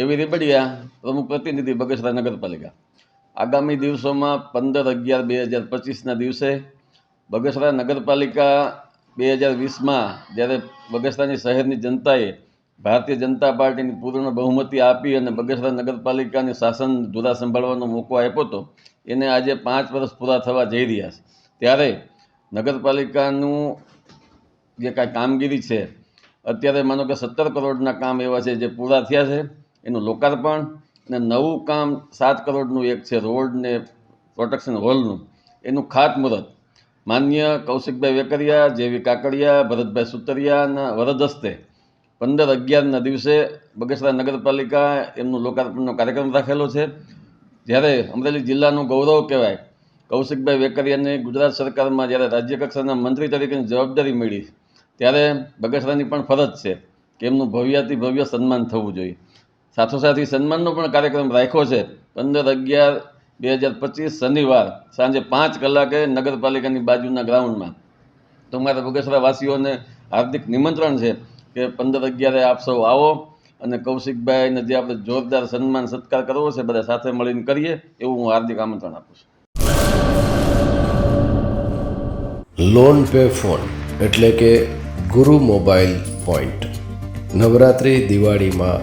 એવી રીબડિયા પ્રમુખ પ્રતિનિધિ બગસરા નગરપાલિકા. આગામી દિવસોમાં પંદર અગિયાર બે હજાર પચીસના દિવસે બગસરા નગરપાલિકા બે હજાર વીસમાં જ્યારે બગસરાની શહેરની જનતાએ ભારતીય જનતા પાર્ટીની પૂર્ણ બહુમતી આપી અને બગસરા નગરપાલિકાની શાસન ધુરા સંભાળવાનો મોકો આપ્યો હતો, એને આજે પાંચ વર્ષ પૂરા થવા જઈ રહ્યા છે. ત્યારે નગરપાલિકાનું જે કાંઈ કામગીરી છે, અત્યારે માનો કે સત્તર કરોડના કામ એવા છે જે પૂરા થયા છે. એનું લોકાર્પણ અને નવું કામ સાત કરોડનું એક છે રોડ ને પ્રોટેક્શન હોલનું એનું ખાતમુહૂર્ત માન્ય કૌશિકભાઈ વેકરિયા, જેવી કાકડિયા, ભરતભાઈ સુતરિયાના વરદ હસ્તે પંદર અગિયારના દિવસે બગસરા નગરપાલિકા એમનું લોકાર્પણનો કાર્યક્રમ રાખેલો છે. જ્યારે અમરેલી જિલ્લાનું ગૌરવ કહેવાય, કૌશિકભાઈ વેકરિયાને ગુજરાત સરકારમાં જ્યારે રાજ્ય કક્ષાના મંત્રી તરીકેની જવાબદારી મળી, ત્યારે બગસરાની પણ ફરજ છે કે એમનું ભવ્યાતિ ભવ્ય સન્માન થવું જોઈએ. સાથોસાથ સન્માનનો પણ કાર્યક્રમ રાખ્યો છે. પંદર અગિયાર, બે હજાર પચીસ શનિવાર સાંજે પાંચ કલાકે નગરપાલિકાની બાજુના ગ્રાઉન્ડમાં. તો મારા બગસરા વાસીઓને હાર્દિક નિમંત્રણ છે કે પંદર અગિયારે આપ સૌ આવો અને કૌશિકભાઈને જે આપણે જોરદાર સન્માન સત્કાર કરવો છે, બધા સાથે મળીને કરીએ એવું હું હાર્દિક આમંત્રણ આપું છું. લોન પે ફોન એટલે કે ગુરુ મોબાઈલ પોઈન્ટ. નવરાત્રિ દિવાળીમાં